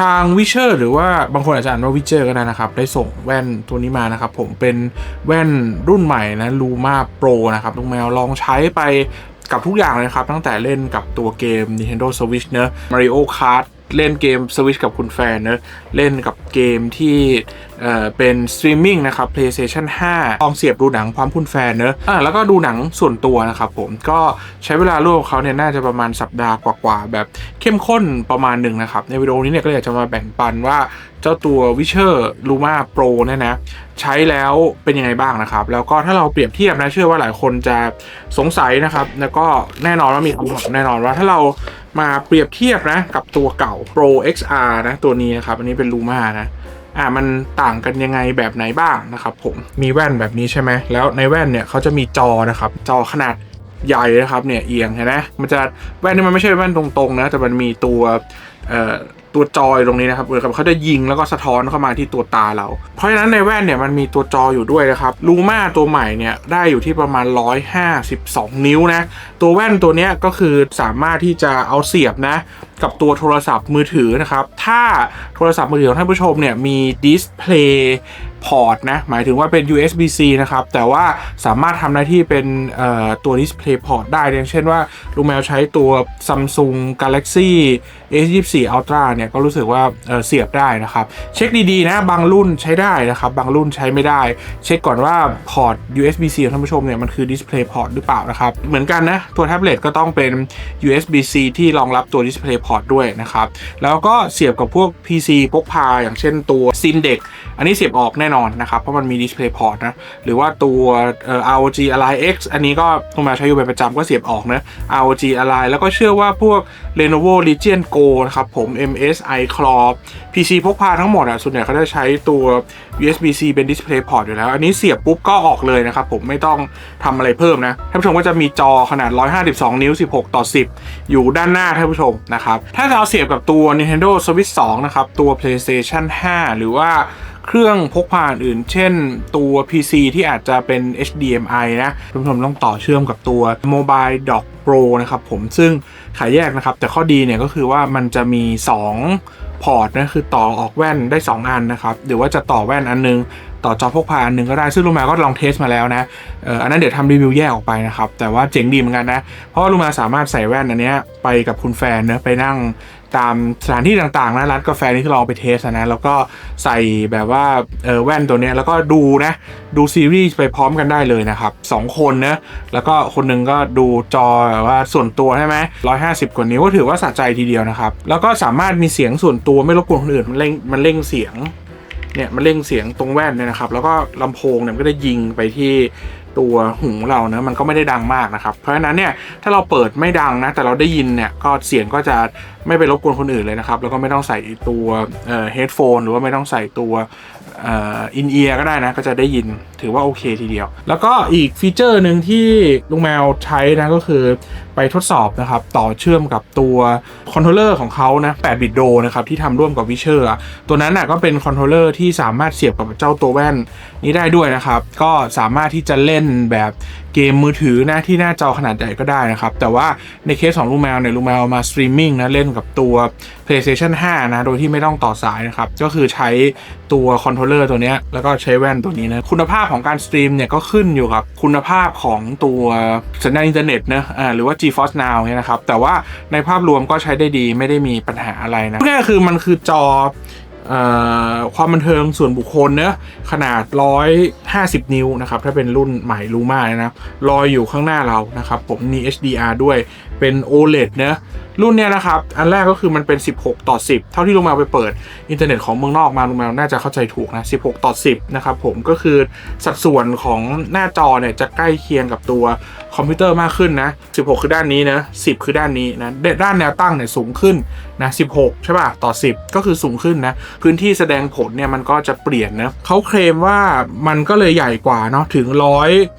ทางวิเชอร์หรือว่าบางคนอาจจะอ่านว่าวิเชอร์ก็ได้นะครับ ได้ส่งแว่นตัวนี้มานะครับ ผมเป็นแว่นรุ่นใหม่นะลูมาโปรนะครับลุงแมวลองใช้ไปกับทุกอย่างเลยครับ ตั้งแต่เล่นกับตัวเกม Nintendo Switch เนอะ Mario Kart เล่นเกม Switch กับคุณแฟนเนอะเล่นกับเกมที่เอ่อเป็นสตรีมมิ่งนะครับ PlayStation 5ลองเสียบดูหนังพร้อมคุณแฟนเนอะอะแล้วก็ดูหนังส่วนตัวนะครับผมก็ใช้เวลาร่วมเขาเนี่ยน่าจะประมาณสัปดาห์กว่าๆแบบเข้มข้นประมาณหนึ่งนะครับ ในวิดีโอนี้เนี่ยก็อยากจะมาแบ่งปันว่า จ้าตัว Witcher Luma Pro เนี่ยนะใช้แล้วเป็นยังไงบ้างนะครับ แล้วก็ถ้าเราเปรียบเทียบนะเชื่อว่าหลายคนจะสงสัยนะครับ แล้วก็แน่นอนว่ามีคำตอบแน่นอนว่าถ้าเรามาเปรียบเทียบนะกับตัวเก่า Pro XR นะตัวนี้นะครับอันนี้เป็น Luma นะอ่ามันต่างกันยังไงแบบไหนบ้างนะครับผมมีแว่นแบบนี้ใช่ไหมแล้วในแว่นเนี่ยเขาจะมีจอนะครับจอขนาดใหญ่นะครับเนี่ยเอียงเห็นไหมมันจะแว่นนี่มันไม่ใช่แว่นตรงๆนะแต่มันมีตัวเอ่อ ตัวจอยตรงนี้นะครับเหมือนกับเขาจะยิงแล้วก็สะท้อนเข้ามาที่ตัวตาเรา เพราะฉะนั้นในแว่นเนี่ยมันมีตัวจออยู่ด้วยนะครับลูมาตัวใหม่เนี่ยได้อยู่ที่ประมาณ 152 นิ้วนะตัวแว่นตัวนี้ก็คือสามารถที่จะเอาเสียบนะ กับตัวโทรศัพท์มือถือนะครับ ถ้าโทรศัพท์มือถือของท่านผู้ชมเนี่ยมีดิสเพลย์พอร์ตนะหมายถึงว่าเป็น USB-C นะครับ แต่ว่าสามารถทำหน้าที่เป็นตัว Display Port ได้อย่างเช่นว่าลุงแมวใช้ตัว Samsung Galaxy S24 Ultra เนี่ย ก็รู้สึกว่าเเสียบได้นะครับ เช็คดีๆนะ บางรุ่นใช้ได้นะครับ บางรุ่นใช้ไม่ได้ เช็คก่อนว่าพอร์ต USB-C ของท่านผู้ชมเนี่ย มันคือ Display Port หรือเปล่านะครับ เหมือนกันนะ ตัวแท็บเล็ตก็ต้องเป็น USB-C ที่รองรับตัว Display Port ด้วยนะครับ แล้วก็เสียบกับพวก PC พกพาอย่างเช่นตัว Sim Deck อันนี้เสียบออกแน่นอนนะครับ เพราะมันมี Display Port นะ หรือว่าตัวเอ่อ ROG Ally X อันนี้ก็ต้องมาใช้อยู่เป็นประจำก็เสียบออกนะ ROG Ally แล้วก็เชื่อว่าพวก Lenovo Legion Go นะครับผม MSI Claw PC พกพาทั้งหมดอะส่วนใหญ่เขาจะใช้ตัว USB-C เป็น Display Port อยู่แล้ว อันนี้เสียบปุ๊บก็ออกเลยนะครับผมไม่ต้องทำอะไรเพิ่มนะท่านผู้ชมก็จะมีจอขนาด 152 นิ้ว 16 ต่อ 10 อยู่ด้านหน้าท่านผู้ชมนะครับถ้าเอาเสียบกับตัว Nintendo Switch 2 นะครับ ตัว PlayStation 5 หรือว่าเครื่องพกพาอื่น เช่นตัว PC ที่อาจจะเป็น HDMI นะท่านผู้ชมต้องต่อเชื่อมกับตัว Mobile Dock Pro นะครับผมซึ่งขายแยกนะครับ แต่ข้อดีเนี่ยก็คือว่ามันจะมี 2 พอร์ตนะคือต่อออกแว่นได้ 2 อันนะครับ หรือว่าจะต่อแว่นอันนึง ต่อจอพกพาอันหนึ่งก็ได้ ซึ่งลุงมวก็ลองเทสมาแล้วนะเอออันนั้นเดี๋ยวทำรีวิวแยกออกไปนะครับ แต่ว่าเจ๋งดีเหมือนกันนะ เพราะว่าลุงมวสามารถใส่แว่นอันนี้ไปกับคุณแฟนเนะไปนั่งตามสถานที่ต่างๆนะร้านกาแฟนี่ที่เราเอาไปเทสนะแล้วก็ใส่แบบว่าเออแว่นตัวนี้แล้วก็ดูนะดูซีรีส์ไปพร้อมกันได้เลยนะครับสองคนนะแล้วก็คนหนึงก็ดูจอแบบว่าส่วนตัวใช่ไหมร้อยห้าสิบกว่านิ้วก็ถือว่าสะใจทีเดียวนะครับ แล้วก็สามารถมีเสียงส่วนตัวไม่รบกวนคนอื่นมันเร่งมันเร่งเสียง เนี่ยมันเร่งเสียงตรงแว่นเนี่ยนะครับ แล้วก็ลำโพงเนี่ยมันก็ได้ยิงไปที่ตัวหูเรานะมันก็ไม่ได้ดังมากนะครับ เพราะฉะนั้นเนี่ยถ้าเราเปิดไม่ดังนะแต่เราได้ยินเนี่ยก็เสียงก็จะไม่ไปรบกวนคนอื่นเลยนะครับ แล้วก็ไม่ต้องใส่ตัวเอ่อเฮดโฟนหรือว่าไม่ต้องใส่ตัว อินเอียร์ก็ได้นะ ก็จะได้ยินถือว่าโอเคทีเดียว แล้วก็อีกฟีเจอร์หนึ่งที่ลุงแมวใช้นะก็คือไปทดสอบนะครับ ต่อเชื่อมกับตัวคอนโทรลเลอร์ของเขานะ8บิตโดนะครับ ที่ทำร่วมกับวิเชอร์ตัวนั้นน่ะก็เป็นคอนโทรลเลอร์ที่สามารถเสียบกับเจ้าตัวแว่นนี้ได้ด้วยนะครับ ก็สามารถที่จะเล่นแบบ เกมมือถือนะที่หน้าจอขนาดใหญ่ก็ได้นะครับ แต่ว่าในเคสของลูแมวเนี่ยลูแมวมาสตรีมมิ่งนะเล่นกับตัว PlayStation 5 นะ โดยที่ไม่ต้องต่อสายนะครับ ก็คือใช้ตัวคอนโทรลเลอร์ตัวนี้ แล้วก็ใช้แว่นตัวนี้นะ คุณภาพของการสตรีมเนี่ยก็ขึ้นอยู่กับคุณภาพของตัวสัญญาณอินเทอร์เน็ตนะอ่าหรือว่า GeForce Now เนี่ยนะครับ แต่ว่าในภาพรวมก็ใช้ได้ดีไม่ได้มีปัญหาอะไรนะง่ายๆคือมันคือจอ ความบันเทิงส่วนบุคคลเนอะขนาด 150 นิ้วนะครับ ถ้าเป็นรุ่นใหม่ลูมาเนี่ยนะลอยอยู่ข้างหน้าเรานะครับ ผมมี HDR ด้วยเป็น OLED เนอะรุ่นเนี้ยนะครับ อันแรกก็คือมันเป็น 16 ต่อ 10 เท่าที่ลงมวไปเปิดอินเทอร์เน็ตของเมืองนอกมาลงมวน่าจะเข้าใจถูกนะ 16 ต่อ 10 นะครับผมก็คือสัดส่วนของหน้าจอเนี่ยจะใกล้เคียงกับตัว คอมพิวเตอร์มากขึ้นนะ16 คือด้านนี้นะ10 คือด้านนี้นะด้านแนวตั้งเนี่ยสูงขึ้นนะ16 ใช่ป่ะ ต่อ 10 ก็คือสูงขึ้นนะ พื้นที่แสดงผลเนี่ยมันก็จะเปลี่ยนนะเขาเคลมว่ามันก็เลยใหญ่กว่าเนาะถึง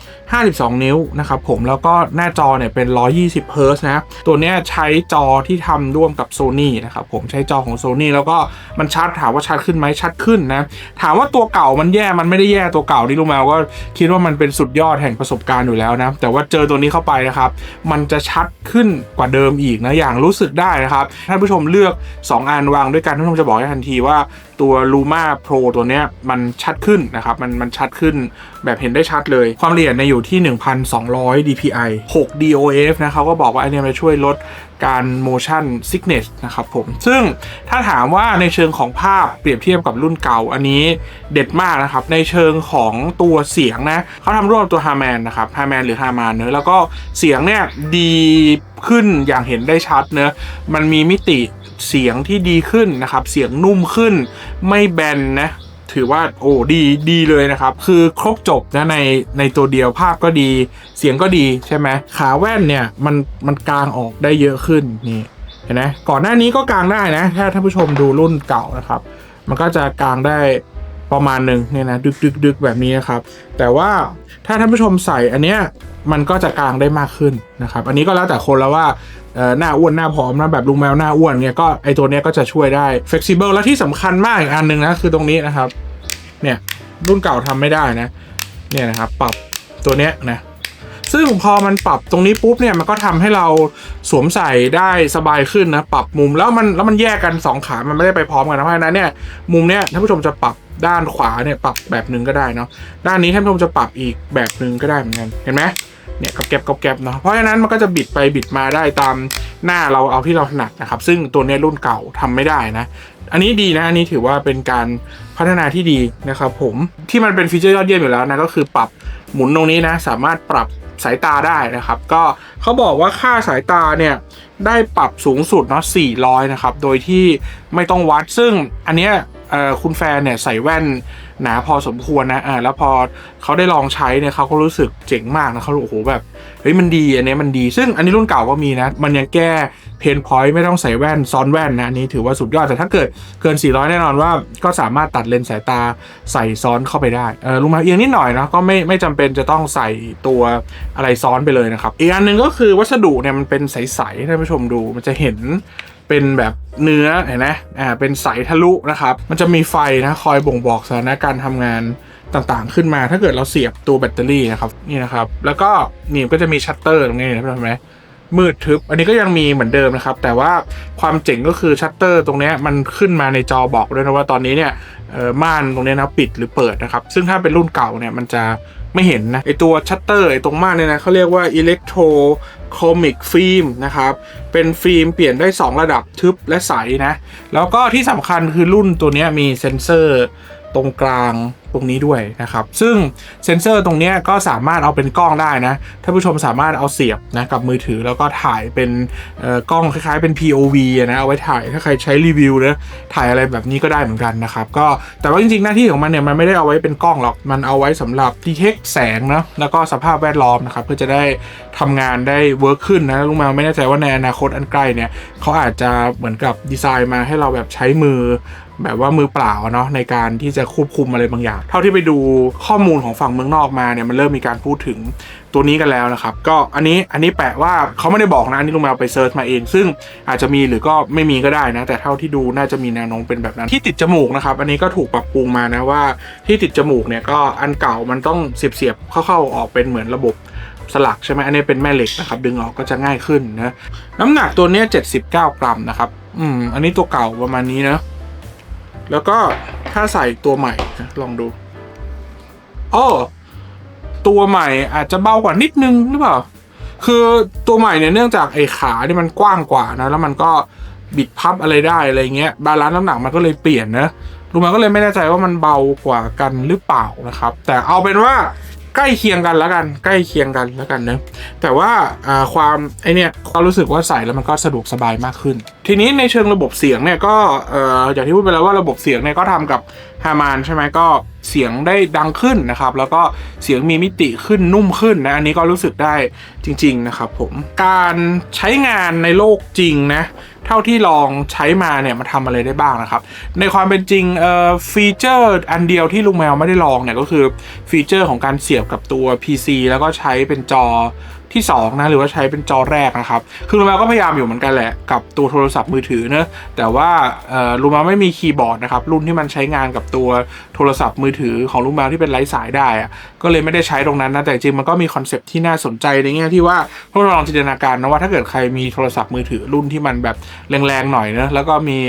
152 นิ้วนะครับผมแล้วก็หน้าจอเนี่ยเป็น 120เฮิร์ตซ์นะตัวเนี้ยใช้จอที่ทำร่วมกับ Sony นะครับผมใช้จอของ Sony แล้วก็มันชัดถามว่าชัดขึ้นไหมชัดขึ้นนะ ถามว่าตัวเก่ามันแย่มันไม่ได้แย่ตัวเก่าที่ลุงแมวก็คิดว่ามันเป็นสุดยอดแห่งประสบการณ์อยู่แล้วนะแต่ว่าเจอตัวนี้เข้าไปนะครับ มันจะชัดขึ้นกว่าเดิมอีกนะอย่างรู้สึกได้นะครับท่านผู้ชมเลือก 2 อันวางด้วยกันท่านผู้ชมจะบอกได้ทันทีว่า ตัว Luma Pro ตัวเนี้ยมันชัดขึ้นนะครับ มันมันชัดขึ้นแบบเห็นได้ชัดเลย ความละเอียดเนี่ยอยู่ที่ 1,200 dpi 6 DOF นะเขาก็บอกว่าอันเนี้ยมันช่วยลดการ motion sickness นะครับผม ซึ่งถ้าถามว่าในเชิงของภาพเปรียบเทียบกับรุ่นเก่าอันนี้เด็ดมากนะครับ ในเชิงของตัวเสียงนะเขาทำร่วมตัว Harman นะครับ Harman หรือ Harman เนื้อแล้วก็เสียงเนี่ยดีขึ้นอย่างเห็นได้ชัดเนอะมันมีมิติ เสียงที่ดีขึ้นนะครับ เสียงนุ่มขึ้น ไม่แบนนะถือว่าโอ้ดีดีเลยนะครับ คือครบจบนะในในตัวเดียวภาพก็ดี เสียงก็ดีใช่ไหมขาแว่นเนี่ยมันมันกางออกได้เยอะขึ้นนี่เห็นไหมก่อนหน้านี้ก็กางได้นะ ถ้าท่านผู้ชมดูรุ่นเก่านะครับ มันก็จะกางได้ ประมาณหนึ่งเนี่ยนะดึกดึกดึกแบบนี้นะครับ แต่ว่าถ้าท่านผู้ชมใส่อันเนี้ยมันก็จะกลางได้มากขึ้นนะครับ อันนี้ก็แล้วแต่คนแล้วว่าหน้าอ้วนหน้าผอมนะแบบลุงแมวหน้าอ้วนเนี่ยก็ไอตัวเนี้ยก็จะช่วยได้ flexible และที่สำคัญมากอีกอันหนึ่งนะคือตรงนี้นะครับ เนี่ยรุ่นเก่าทำไม่ได้นะเนี่ยนะครับปรับตัวเนี้ยนะซึ่งพอมันปรับตรงนี้ปุ๊บเนี่ยมันก็ทำให้เราสวมใส่ได้สบายขึ้นนะปรับมุมแล้วมันแล้วมันแยกกันสองขา มันไม่ได้ไปพร้อมกันนะเพราะฉะนั้นเนี่ยมุมเนี้ยท่านผู้ชมจะปรับ ด้านขวาเนี่ยปรับแบบหนึ่งก็ได้เนาะด้านนี้ท่านผู้ชมจะปรับอีกแบบหนึ่งก็ได้เหมือนกันเห็นไหมเนี่ยกับแก็บกับแก็บเนาะเพราะฉะนั้นมันก็จะบิดไปบิดมาได้ตามหน้าเราเอาที่เราถนัดนะครับ ซึ่งตัวนี้รุ่นเก่าทำไม่ได้นะ อันนี้ดีนะอันนี้ถือว่าเป็นการพัฒนาที่ดีนะครับผมที่มันเป็นฟีเจอร์ยอดเยี่ยมอยู่แล้วนะก็คือปรับหมุนตรงนี้นะ สามารถปรับสายตาได้นะครับ ก็เขาบอกว่าค่าสายตาเนี่ยได้ปรับสูงสุดเนาะ400 นะครับ โดยที่ไม่ต้องวัดซึ่งอันเนี้ย คุณแฟนเนี่ยใส่แว่นหนาพอสมควรนะอ่าแล้วพอเขาได้ลองใช้เนี่ยเขาก็รู้สึกเจ๋งมากนะเขาโอ้โหแบบเฮ้ยมันดีอันนี้มันดี ซึ่งอันนี้รุ่นเก่าก็มีนะ มันยังแก้เพนพอยต์ไม่ต้องใส่แว่นซ้อนแว่นนะอันนี้ถือว่าสุดยอดแต่ถ้าเกิดเกิน 400 แน่นอนว่าก็สามารถตัดเลนส์สายตาใส่ซ้อนเข้าไปได้เออลุงมาเอียงนิดหน่อยนะก็ไม่ไม่จำเป็นจะต้องใส่ตัวอะไรซ้อนไปเลยนะครับอีกอันหนึ่งก็คือวัสดุเนี่ยมันเป็นใสๆท่านผู้ชมดูมันจะเห็น เป็นแบบเนื้อเห็นไหมอ่าเป็นใสทะลุนะครับ มันจะมีไฟนะคอยบ่งบอกสถานการณ์ทำงานต่างๆ ขึ้นมา ถ้าเกิดเราเสียบตัวแบตเตอรี่นะครับนี่นะครับ แล้วก็นี่ก็จะมีชัตเตอร์ตรงนี้เห็นไหมมืดทึบ อันนี้ก็ยังมีเหมือนเดิมนะครับ แต่ว่าความเจ๋งก็คือชัตเตอร์ตรงนี้มันขึ้นมาในจอบอกด้วยนะว่าตอนนี้เนี่ยม่านตรงนี้นะปิดหรือเปิดนะครับ ซึ่งถ้าเป็นรุ่นเก่าเนี่ยมันจะ ไม่เห็นนะไอตัวชัตเตอร์ไอตรงม่านเนี่ยนะเขาเรียกว่าอิเล็กโทรโคมิกฟิล์มนะครับ เป็นฟิล์มเปลี่ยนได้ 2 ระดับทึบและใสนะ แล้วก็ที่สำคัญคือรุ่นตัวนี้มีเซ็นเซอร์ ตรงกลางตรงนี้ด้วยนะครับ ซึ่งเซ็นเซอร์ตรงนี้ก็สามารถเอาเป็นกล้องได้นะท่านผู้ชมสามารถเอาเสียบนะกับมือถือแล้วก็ถ่ายเป็นกล้องคล้ายๆเป็น POV นะเอาไว้ถ่ายถ้าใครใช้รีวิวนะถ่ายอะไรแบบนี้ก็ได้เหมือนกันนะครับก็แต่ว่าจริงๆหน้าที่ของมันเนี่ยมันไม่ได้เอาไว้เป็นกล้องหรอกมันเอาไว้สำหรับดีเทคแสงนะแล้วก็สภาพแวดล้อมนะครับเพื่อจะได้ทำงานได้เวิร์คขึ้นนะลุงมาไม่แน่ใจว่าในอนาคตอันใกล้เนี่ยเขาอาจจะเหมือนกับดีไซน์มาให้เราแบบใช้มือ แบบว่ามือเปล่าเนาะในการที่จะควบคุมอะไรบางอย่าง เท่าที่ไปดูข้อมูลของฝั่งเมืองนอกมาเนี่ยมันเริ่มมีการพูดถึงตัวนี้กันแล้วนะครับ ก็อันนี้อันนี้แปะว่าเขาไม่ได้บอกนะอันนี้ลุงแมวไปเซิร์ชมาเอง ซึ่งอาจจะมีหรือก็ไม่มีก็ได้นะ แต่เท่าที่ดูน่าจะมีแนวโน้มเป็นแบบนั้น ที่ติดจมูกนะครับ อันนี้ก็ถูกปรับปรุงมานะว่าที่ติดจมูกเนี่ยก็อันเก่ามันต้องเสียบเสียบๆเข้าๆออกเป็นเหมือนระบบสลักใช่ไหมอันนี้เป็นแม่เหล็กนะครับดึงออกก็จะง่ายขึ้นนะน้ำหนักตัวนี้79 กรัมนะครับอืมอันนี้ตัวเก่าประมาณนี้นะ แล้วก็ถ้าใส่ตัวใหม่ลองดูอ้อตัวใหม่อาจจะเบากว่านิดนึงหรือเปล่า คือตัวใหม่เนี่ยเนื่องจากไอ้ขานี่มันกว้างกว่านะ แล้วมันก็บิดพับอะไรได้อะไรเงี้ยบาลานซ์น้ำหนักมันก็เลยเปลี่ยนนะลุงมันก็เลยไม่แน่ใจว่ามันเบากว่ากันหรือเปล่านะครับ แต่เอาเป็นว่า ใกล้เคียงกันแล้วกัน ใกล้เคียงกันแล้วกันนะแต่ว่าความไอเนี่ยความรู้สึกว่าใส่แล้วมันก็สะดวกสบายมากขึ้น ทีนี้ในเชิงระบบเสียงเนี่ยก็อย่างที่พูดไปแล้วว่าระบบเสียงเนี่ยก็ทำกับฮามานใช่ไหมก็เสียงได้ดังขึ้นนะครับ แล้วก็เสียงมีมิติขึ้นนุ่มขึ้นนะอันนี้ก็รู้สึกได้จริง ๆ นะครับผมการใช้งานในโลกจริงนะ เท่าที่ลองใช้มาเนี่ยมาทำอะไรได้บ้างนะครับ ในความเป็นจริงเอ่อฟีเจอร์อันเดียวที่ลุงแมวไม่ได้ลองเนี่ยก็คือฟีเจอร์ของการเสียบกับตัว PC แล้วก็ใช้เป็นจอ ที่สองนะหรือว่าใช้เป็นจอแรกนะครับ คือลูมาก็พยายามอยู่เหมือนกันแหละกับตัวโทรศัพท์มือถือเนอะแต่ว่าเอ่อลูมาไม่มีคีย์บอร์ดนะครับรุ่นที่มันใช้งานกับตัวโทรศัพท์มือถือของลูมาที่เป็นไร้สายได้อะก็เลยไม่ได้ใช้ตรงนั้นนะแต่จริงมันก็มีคอนเซปต์ที่น่าสนใจในแง่ที่ว่าพวกเราลองจินตนาการนะว่าถ้าเกิดใครมีโทรศัพท์มือถือรุ่นที่มันแบบแรงๆหน่อยเนอะแล้วก็มี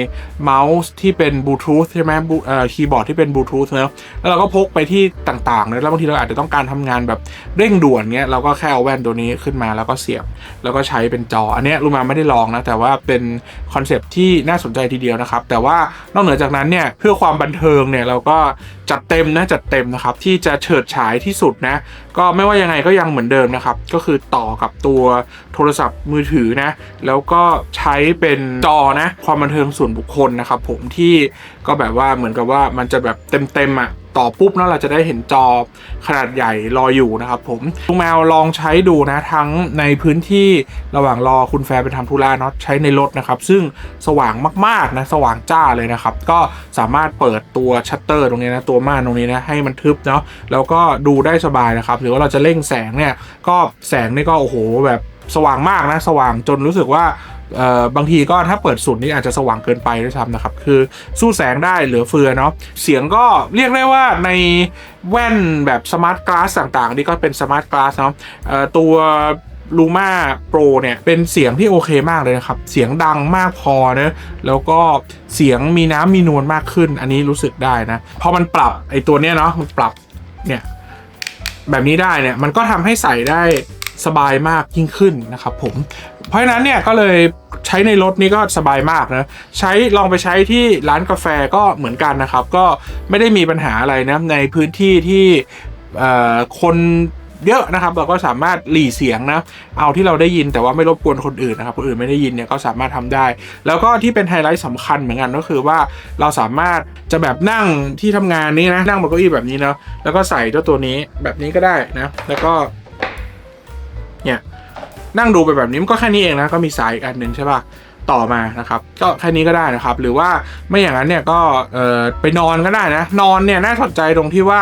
เมาส์ที่เป็นบลูทูธใช่ไหมบลูเอ่อคีย์บอร์ดที่เป็นบลูทูธเนอะแล้วเราก็พกไปที่ต่างๆเนะแล้วบางทีเราอาจจะต้องการทำงานแบบเร่งด่วนเงี้ยเราก็แค่เอาแว่นตัวนี้ขึ้นมาแล้วก็เสียบ แล้วก็ใช้เป็นจอ อันนี้ยลูมาไม่ได้ลองนะแต่ว่าเป็นคอนเซปที่น่าสนใจทีเดียวนะครับแต่ว่านอกเหนือจากนั้นเนี่ยเพื่อความบันเทิงเนี่ยเราก็ จัดเต็มนะจัดเต็มนะครับที่จะเฉิดฉายที่สุดนะ ก็ไม่ว่ายังไงก็ยังเหมือนเดิมนะครับ ก็คือต่อกับตัวโทรศัพท์มือถือนะ แล้วก็ใช้เป็นจอนะ ความบันเทิงส่วนบุคคลนะครับ ผมที่ก็แบบว่าเหมือนกับว่ามันจะแบบเต็มๆอะต่อปุ๊บแล้วเราจะได้เห็นจอขนาดใหญ่รออยู่นะครับผมลุงแมวลองใช้ดูนะทั้งในพื้นที่ระหว่างรอคุณแฟนไปทำธุระเนาะใช้ในรถนะครับ ซึ่งสว่างมากๆนะสว่างจ้าเลยนะครับ ก็สามารถเปิดตัวชัตเตอร์ตรงนี้นะตัวม่านตรงนี้นะให้มันทึบเนาะแล้วก็ดูได้สบายนะครับหรือว่าเราจะเร่งแสงเนี่ยก็แสงนี่ก็โอ้โหแบบสว่างมากนะสว่างจนรู้สึกว่าบางทีก็ถ้าเปิดสุดนี่อาจจะสว่างเกินไปด้วยซ้ำนะครับ คือสู้แสงได้เหลือเฟือเนาะเสียงก็เรียกได้ว่าในแว่นแบบสมาร์ทกลาสต่างๆ นี่ก็เป็นสมาร์ทกลาสเนาะตัว ลูมาโปรเนี่ยเป็นเสียงที่โอเคมากเลยนะครับ เสียงดังมากพอเนะแล้วก็เสียงมีน้ำมีนวลมากขึ้น อันนี้รู้สึกได้นะพอมันปรับไอตัวเนี้ยเนาะมันปรับเนี่ยแบบนี้ได้เนี่ยมันก็ทำให้ใส่ได้สบายมากยิ่งขึ้นนะครับผม เพราะฉะนั้นเนี่ยก็เลยใช้ในรถนี่ก็สบายมากนะใช้ลองไปใช้ที่ร้านกาแฟก็เหมือนกันนะครับ ก็ไม่ได้มีปัญหาอะไรนะในพื้นที่ที่คน เยอะนะครับ เราก็สามารถหลีเสียงนะเอาที่เราได้ยินแต่ว่าไม่รบกวนคนอื่นนะครับคนอื่นไม่ได้ยินเนี่ยก็สามารถทำได้ แล้วก็ที่เป็นไฮไลท์สำคัญเหมือนกันก็คือว่าเราสามารถจะแบบนั่งที่ทำงานนี้นะนั่งบนเก้าอี้แบบนี้เนาะแล้วก็ใส่เจ้าตัวนี้แบบนี้ก็ได้นะแล้วก็เนี่ยนั่งดูไปแบบนี้มันก็แค่นี้เองนะก็มีสายอีกอันหนึ่งใช่ป่ะต่อมานะครับก็แค่นี้ก็ได้นะครับ หรือว่าไม่อย่างนั้นเนี่ยก็ไปนอนก็ได้นะ นอนเนี่ยน่าสนใจตรงที่ว่า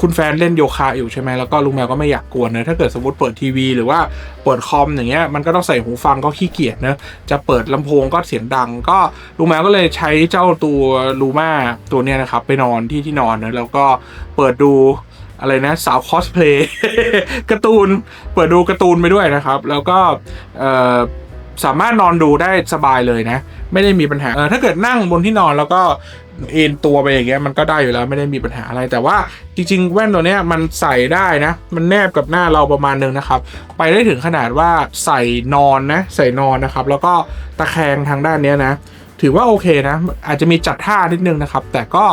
คุณแฟนเล่นโยคะอยู่ใช่ไหมแล้วก็ลุงแมวก็ไม่อยากกวนนะถ้าเกิดสมมติเปิดทีวีหรือว่าเปิดคอมอย่างเงี้ยมันก็ต้องใส่หูฟังก็ขี้เกียจนะจะเปิดลำโพงก็เสียงดัง ก็ลุงแมวก็เลยใช้เจ้าตัวลูมาตัวเนี้ยนะครับไปนอนที่ที่นอนนะแล้วก็เปิดดูอะไรนะสาวคอสเพลย์การ์ตูนเปิดดูการ์ตูนไปด้วยนะครับ แล้วก็เสามารถนอนดูได้สบายเลยนะ ไม่ได้มีปัญหาเออถ้าเกิดนั่งบนที่นอนแล้วก็เอนตัวไปอย่างเงี้ยมันก็ได้อยู่แล้วไม่ได้มีปัญหาอะไรแต่ว่าจริง ๆ แว่นตัวเนี้ยมันใส่ได้นะ มันแนบกับหน้าเราประมาณนึงนะครับ ไปได้ถึงขนาดว่าใส่นอนนะใส่นอนนะครับ แล้วก็ตะแคงทางด้านเนี้ยนะ ถือว่าโอเคนะ อาจจะมีจัดท่านิดนึงนะครับ แต่ก็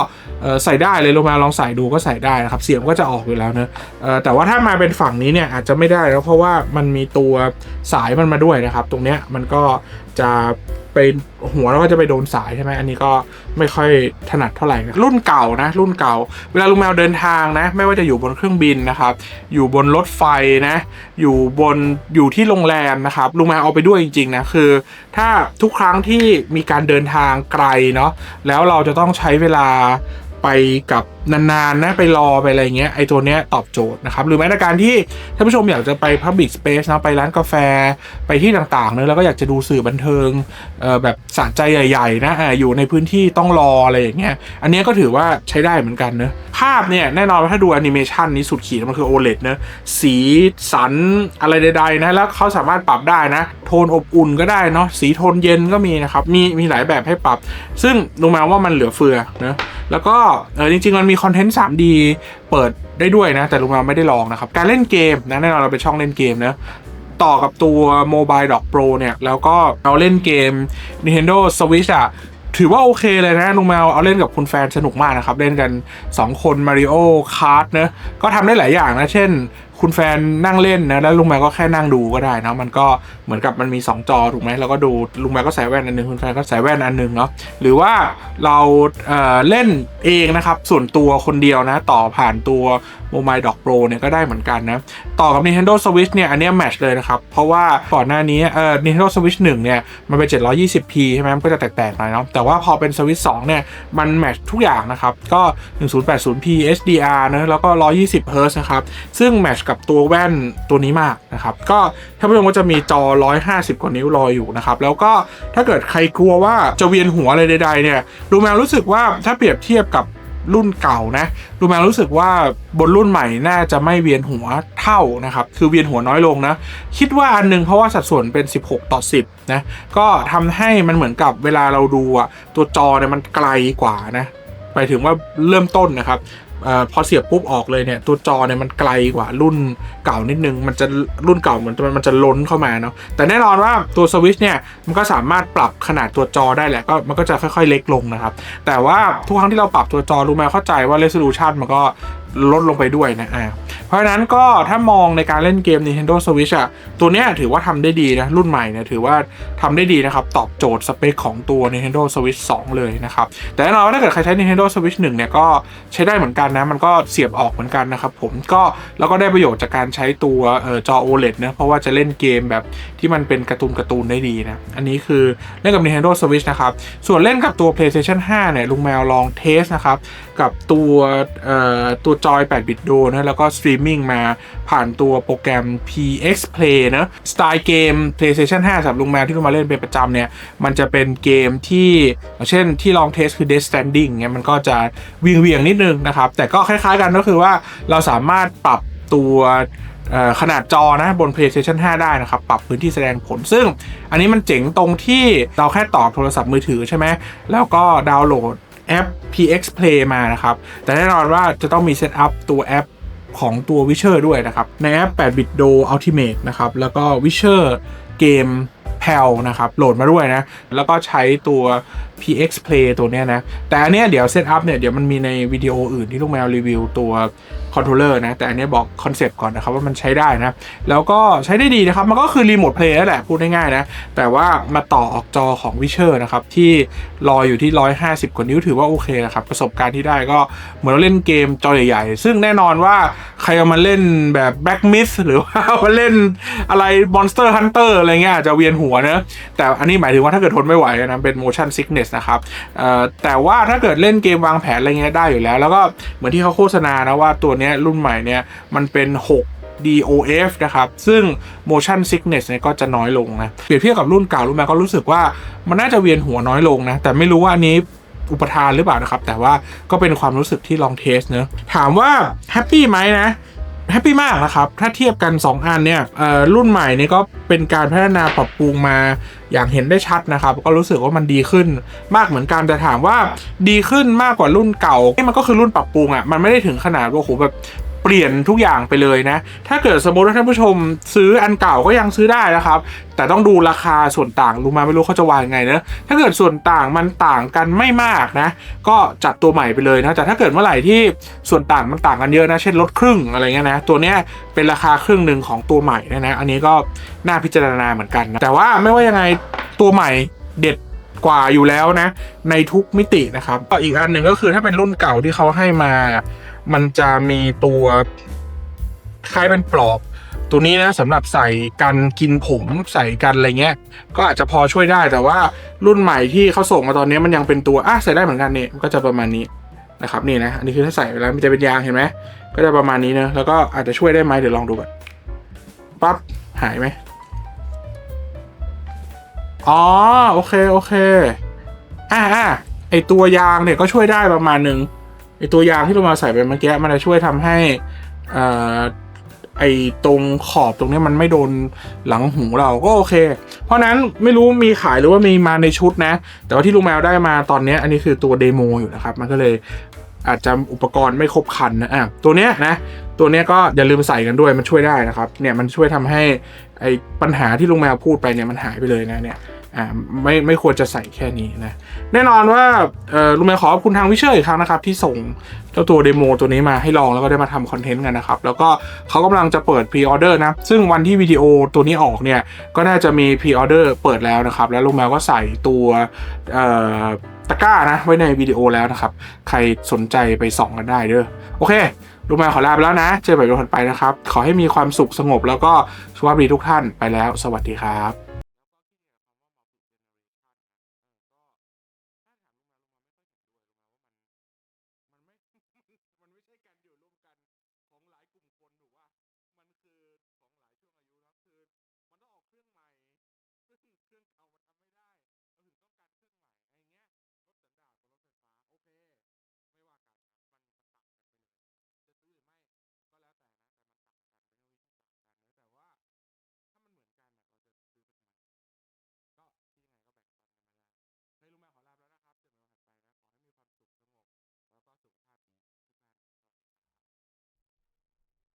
ใส่ได้เลยลงมาลองใส่ดูก็ใส่ได้นะครับ เสียงก็จะออกอยู่แล้วเนอะแต่ว่าถ้ามาเป็นฝั่งนี้เนี่ยอาจจะไม่ได้แล้วเพราะว่ามันมีตัวสายมันมาด้วยนะครับ ตรงเนี้ยมันก็ จะไปหัวแล้วก็จะไปโดนสายใช่ไหมอันนี้ก็ไม่ค่อยถนัดเท่าไหร่นะรุ่นเก่านะ รุ่นเก่า เวลาลุงแมวเดินทางนะ ไม่ว่าจะอยู่บนเครื่องบินนะครับ อยู่บนรถไฟนะ อยู่บนอยู่ที่โรงแรมนะครับลุงแมวเอาไปด้วยจริงๆนะคือ ถ้าทุกครั้งที่มีการเดินทางไกลเนาะแล้วเราจะต้องใช้เวลาไปกับ นานๆนะไปรอไปอะไรเงี้ยไอตัวเนี้ยตอบโจทย์นะครับหรือแม้แต่การที่ท่านผู้ชมอยากจะไป Public Space นะไปร้านกาแฟไปที่ต่างๆเนอะแล้วก็อยากจะดูสื่อบันเทิงแบบสะใจใหญ่ๆนะอยู่ในพื้นที่ต้องรออะไรอย่างเงี้ยอันนี้ก็ถือว่าใช้ได้เหมือนกันเนะภาพเนี่ยแน่นอนถ้าดูแอนิเมชันนี้สุดขีดมันคือ OLED เนะสีสันอะไรใดๆนะแล้วเขาสามารถปรับได้นะ โทนอบอุ่นก็ได้เนาะสีโทนเย็นก็มีนะครับมีมีหลายแบบให้ปรับ ซึ่งดูมาว่ามันเหลือเฟือนะแล้วก็เออจริงๆมันมีคอนเทนต์ 3D เปิดได้ด้วยนะ แต่ลุงมาไม่ได้ลองนะครับ การเล่นเกมนะแน่นอนเราเป็นช่องเล่นเกมนะต่อกับตัว Mobile Dock Pro เนี่ย แล้วก็เราเล่นเกม Nintendo Switch อะถือว่าโอเคเลยนะลุงแมวเอาเล่นกับคุณแฟนสนุกมากนะครับ เล่นกัน 2 คน Mario Kart เนะก็ทำได้หลายอย่างนะ เช่น คุณแฟนนั่งเล่นนะแล้วลุงแมวก็แค่นั่งดูก็ได้นะมันก็เหมือนกับมันมี 2 จอถูกไหมแล้วก็ดูลุงแมวก็ใส่แว่นอันหนึงคุณแฟนก็ใส่แว่นอันหนึงเนาะหรือว่าเราเอ่อเล่นเองนะครับส่วนตัวคนเดียวนะต่อผ่านตัว Mobile Dock Pro เนี่ยก็ได้เหมือนกันนะ ต่อกับ Nintendo Switch เนี่ยอันเนี้แมชเลยนะครับ เพราะว่าก่อนหน้านี้เอ่อ Nintendo Switch 1 เนี่ย มันเป็น 720p ใช่ไหมมันก็จะแตกๆหน่อยเนาะแต่ว่าพอเป็น Switch 2 เนี่ย มันแมชทุกอย่างนะครับ ก็ 1080p HDR นะแล้วก็ 120Hz นะครับ ซึ่งแมชกับตัวแว่นตัวนี้มากนะครับ ก็ท่านผู้ชมก็จะมีจอ 150 กว่านิ้วรออยู่นะครับแล้วก็ถ้าเกิดใครกลัวว่าจะเวียนหัวอะไรใดๆเนี่ยดูแมวรู้สึกว่าถ้าเปรียบเทียบกับ รุ่นเก่านะดูแมารู้สึกว่าบนรุ่นใหม่น่าจะไม่เวียนหัวเท่านะครับ คือเวียนหัวน้อยลงนะ คิดว่าอันหนึงเพราะว่าสัดส่วนเป็น 16 ต่อ 10 นะ ก็ทำให้มันเหมือนกับเวลาเราดูอะตัวจอเนี่ยมันไกลกว่านะไปถึงว่าเริ่มต้นนะครับ อพอเสียบปุ๊บออกเลยเนี่ยตัวจอเนี่ยมันไกลกว่ารุ่นเก่านิดนึง มันจะรุ่นเก่าเหมือนมันมันจะล้นเข้ามาเนาะแต่แน่นอนว่าตัวสวิชเนี่ยมันก็สามารถปรับขนาดตัวจอได้แหละก็มันก็จะค่อยๆเล็กลงนะครับแต่ว่าทุกครั้งที่เราปรับตัวจอรู้ไหมเข้าใจว่า resolution มันก็ ลดลงไปด้วยนะอ่าเพราะฉะนั้นก็ถ้ามองในการเล่นเกม Nintendo Switch อะตัวเนี้ยถือว่าทำได้ดีนะ รุ่นใหม่เนี่ยถือว่าทำได้ดีนะครับ ตอบโจทย์สเปคของตัว Nintendo Switch 2 เลยนะครับ แต่แน่นอนว่าถ้าเกิดใครใช้ Nintendo Switch 1 เนี่ยก็ใช้ได้เหมือนกันนะ มันก็เสียบออกเหมือนกันนะครับผมก็แล้วก็ได้ประโยชน์จากการใช้ตัวออจอ OLED นะ เพราะว่าจะเล่นเกมแบบที่มันเป็นการ์ตูนการ์ตูนได้ดีนะ อันนี้คือเล่นกับ Nintendo Switch นะครับ ส่วนเล่นกับตัว PlayStation 5 เนี่ยลุงแมวลองเทสนะครับกับตัวเอ่อตัวจจอย8 bit do นะแล้วก็สตรีมมิ่งมาผ่านตัวโปรแกรม PX Play นะสไตล์เกม PlayStation 5สำหรับลุงแมวที่ลุงมาเล่นเป็นประจำเนี่ย มันจะเป็นเกมที่เช่นที่ลองเทสคือ Death Standing เนี่ยมันก็จะวิงเวียงนิดนึงนะครับ แต่ก็คล้ายๆกันก็คือว่าเราสามารถปรับตัวขนาดจอนะบน PlayStation 5 ได้นะครับ ปรับพื้นที่แสดงผล ซึ่งอันนี้มันเจ๋งตรงที่เราแค่ต่อโทรศัพท์มือถือใช่ไหมแล้วก็ดาวน์โหลด แอป PX Play มานะครับ แต่แน่นอนว่าจะต้องมีเซตอัพตัวแอปของตัว Witcher ด้วยนะครับ ในแอป 8 bit do ultimate นะครับ แล้วก็ Witcher เกมแพลนะครับโหลดมาด้วยนะ แล้วก็ใช้ตัว PX Play ตัวเนี้ยนะ แต่อันเนี้ยเดี๋ยวเซตอัพเนี่ย เดี๋ยวมันมีในวิดีโออื่นที่ลูกแมวรีวิวตัว อนโทรลเลอร์นะ แต่อันนี้บอกคอนเซปต์ก่อนนะครับว่ามันใช้ได้นะ แล้วก็ใช้ได้ดีนะครับ มันก็คือรีโมทเพลย์นั่นแหละพูดง่ายๆนะ แต่ว่ามาต่อออกจอของ Witcher นะครับ ที่รออยู่ที่ 150 กว่านิ้วถือว่าโอเคนะครับ ประสบการณ์ที่ได้ก็เหมือนเราเล่นเกมจอใหญ่ๆ ซึ่งแน่นอนว่าใครเอามาเล่นแบบ Black Myth หรือว่ามาเล่นอะไร Monster Hunter อะไรเงี้ยจะเวียนหัวเนะแต่อันนี้หมายถึงว่าถ้าเกิดทนไม่ไหวนะเป็น motion sickness นะครับแต่ว่าถ้าเกิดเล่นเกมวางแผนอะไรเงี้ยได้อยู่แล้ว แล้วก็เหมือนที่เขาโฆษณานะว่าตัวเนี้รุ่นใหม่เนี่ยมันเป็น 6 DOF นะครับ ซึ่ง motion sickness เนี่ยก็จะน้อยลงนะ เปรียบเทียบกับรุ่นเก่ารุ่นแม่ก็รู้สึกว่ามันน่าจะเวียนหัวน้อยลงนะ แต่ไม่รู้ว่าอันนี้อุปทานหรือเปล่านะครับ แต่ว่าก็เป็นความรู้สึกที่ลองเทสเนอะถามว่าแฮปปี้ไหมนะ แฮปปี้มากนะครับ ถ้าเทียบกัน 2 อันเนี่ยรุ่นใหม่เนี่ยก็เป็นการพัฒนาปรับปรุงมาอย่างเห็นได้ชัดนะครับ ก็รู้สึกว่ามันดีขึ้นมากเหมือนกันแต่ถามว่าดีขึ้นมากกว่ารุ่นเก่าเนี่ยมันก็คือรุ่นปรับปรุงอะ่ะมันไม่ได้ถึงขนาดว่าโหแบบ เปลี่ยนทุกอย่างไปเลยนะ ถ้าเกิดสมมติว่าท่านผู้ชมซื้ออันเก่าก็ยังซื้อได้นะครับ แต่ต้องดูราคาส่วนต่างรู้มาไม่รู้เขาจะวางยังไงนะ ถ้าเกิดส่วนต่างมันต่างกันไม่มากนะ ก็จัดตัวใหม่ไปเลยนะ แต่ถ้าเกิดเมื่อไหร่ที่ส่วนต่างมันต่างกันเยอะนะ เช่นลดครึ่งอะไรเงี้ยนะ ตัวเนี้ยเป็นราคาครึ่งหนึ่งของตัวใหม่นะนะ อันนี้ก็น่าพิจารณาเหมือนกันนะแต่ว่าไม่ว่ายังไงตัวใหม่เด็ดกว่าอยู่แล้วนะ ในทุกมิตินะครับก็อีกอันหนึ่งก็คือถ้าเป็นรุ่นเก่าที่เขาให้มา มันจะมีตัวคล้ายเป็นปลอกตัวนี้นะสำหรับใส่กันกินผมใส่กันอะไรเงี้ย ก็อาจจะพอช่วยได้แต่ว่ารุ่นใหม่ที่เขาส่งมาตอนนี้มันยังเป็นตัวอะใส่ได้เหมือนกันนี่มันก็จะประมาณนี้นะครับนี่นะอันนี้คือถ้าใส่ไปแล้วมันจะเป็นยางเห็นไหมก็จะประมาณนี้เนะแล้วก็อาจจะช่วยได้ไหมเดี๋ยวลองดูก่อนปั๊บหายไหมอ๋อโอเคโอเคอ่าอ่าไอตัวยางเนี่ยก็ช่วยได้ประมาณหนึ่ง ไอตัวยางที่เรามาใส่ไปเมื่อกี้มันจะช่วยทำให้อ่าไอตรงขอบตรงนี้มันไม่โดนหลังหูเราก็โอเค เพราะนั้นไม่รู้มีขายหรือว่ามีมาในชุดนะ แต่ว่าที่ลุงแมวได้มาตอนนี้อันนี้คือตัวเดโมอยู่นะครับ มันก็เลยอาจจะอุปกรณ์ไม่ครบครันนะอะตัวเนี้ยนะ ตัวเนี้ยก็อย่าลืมใส่กันด้วยมันช่วยได้นะครับ เนี่ยมันช่วยทำให้ไอ้ปัญหาที่ลุงแมวพูดไปเนี่ยมันหายไปเลยนะเนี่ย อ่าไม่ไม่ควรจะใส่แค่นี้นะแน่นอนว่าเอ่อลุงแมวขอขอบคุณทางวิเชอร์อีกครั้งนะครับ ที่ส่งเจ้าตัวเดโมตัวนี้มาให้ลองแล้วก็ได้มาทำคอนเทนต์กันนะครับ แล้วก็เขากำลังจะเปิดพรีออเดอร์นะ ซึ่งวันที่วิดีโอตัวนี้ออกเนี่ย ก็น่าจะมีพรีออเดอร์เปิดแล้วนะครับ แล้วลุงแมวก็ใส่ตัวเอ่อตะกร้านะไว้ในวิดีโอแล้วนะครับ ใครสนใจไปส่องกันได้เด้อโอเคลุงแมวขอลาไปแล้วนะ เจอกันใหม่วันถัดไปนะครับ ขอให้มีความสุขสงบแล้วก็สุขภาพดีทุกท่านไปแล้ว สวัสดีครับ คนถูกว่า มันคือของหลายช่วงอายุครับคือ มันต้องออกเครื่องใหม่ซึ่งเครื่องเก่ามันทำไม่ได้